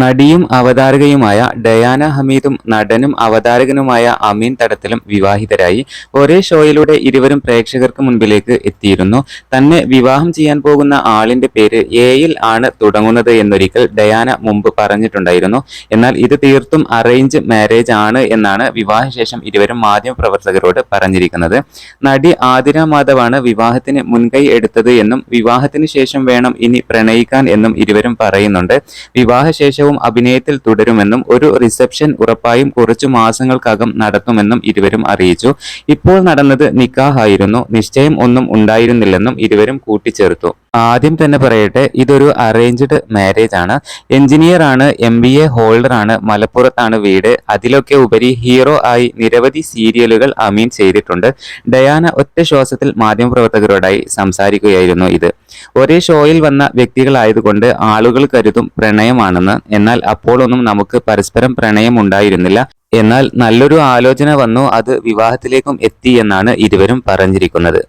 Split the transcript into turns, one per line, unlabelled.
നടിയും അവതാരകയുമായ ഡയാന ഹമീദും നടനും അവതാരകനുമായ അമീൻ തടത്തിലും വിവാഹിതരായി. ഒരേ ഷോയിലൂടെ ഇരുവരും പ്രേക്ഷകർക്ക് മുൻപിലേക്ക് എത്തിയിരുന്നു. തന്നെ വിവാഹം ചെയ്യാൻ പോകുന്ന ആളിന്റെ പേര് എയിൽ ആണ് തുടങ്ങുന്നത് എന്നൊരിക്കൽ ഡയാന മുമ്പ് പറഞ്ഞിട്ടുണ്ടായിരുന്നു. എന്നാൽ ഇത് തീർത്തും അറേഞ്ച് മാരേജ് ആണ് എന്നാണ് വിവാഹശേഷം ഇരുവരും മാധ്യമപ്രവർത്തകരോട് പറഞ്ഞിരിക്കുന്നത്. നടി ആതിര മാധവാണ് വിവാഹത്തിന് മുൻകൈ എടുത്തത് എന്നും വിവാഹത്തിന് ശേഷം വേണം ഇനി പ്രണയിക്കാൻ എന്നും ഇരുവരും പറയുന്നുണ്ട്. വിവാഹശേഷവും അഭിനയത്തിൽ തുടരുമെന്നും ഒരു റിസപ്ഷൻ ഉറപ്പായും കുറച്ചു മാസങ്ങൾക്കകം നടത്തുമെന്നും ഇരുവരും അറിയിച്ചു. ഇപ്പോൾ നടന്നത് നിക്കാഹായിരുന്നു. നിശ്ചയം ഒന്നും ഉണ്ടായിരുന്നില്ലെന്നും ഇരുവരും കൂട്ടിച്ചേർത്തു. ആദ്യം തന്നെ പറയട്ടെ ഇതൊരു അറേഞ്ച്ഡ് മാരേജ് ആണ്. എഞ്ചിനീയർ ആണ് എം ബി എ ഹോൾഡർ ആണ് മലപ്പുറത്താണ് വീട്. അതിലൊക്കെ ഉപരി ഹീറോ ആയി നിരവധി സീരിയലുകൾ അമീൻ ചെയ്തിട്ടുണ്ട്. ഡയാന ഒറ്റ ശ്വാസത്തിൽ മാധ്യമപ്രവർത്തകരോടായി സംസാരിക്കുകയായിരുന്നു ഇത്. ഒരേ ഷോയിൽ വന്ന വ്യക്തികളായതുകൊണ്ട് ആളുകൾ കരുതും പ്രണയമാണെന്ന്. എന്നാൽ അപ്പോഴൊന്നും നമുക്ക് പരസ്പരം പ്രണയം ഉണ്ടായിരുന്നില്ല എന്നാൽ നല്ലൊരു ആലോചന വന്നു അത് വിവാഹത്തിലേക്കും എത്തി എന്നാണ് ഇരുവരും പറഞ്ഞിരിക്കുന്നത്.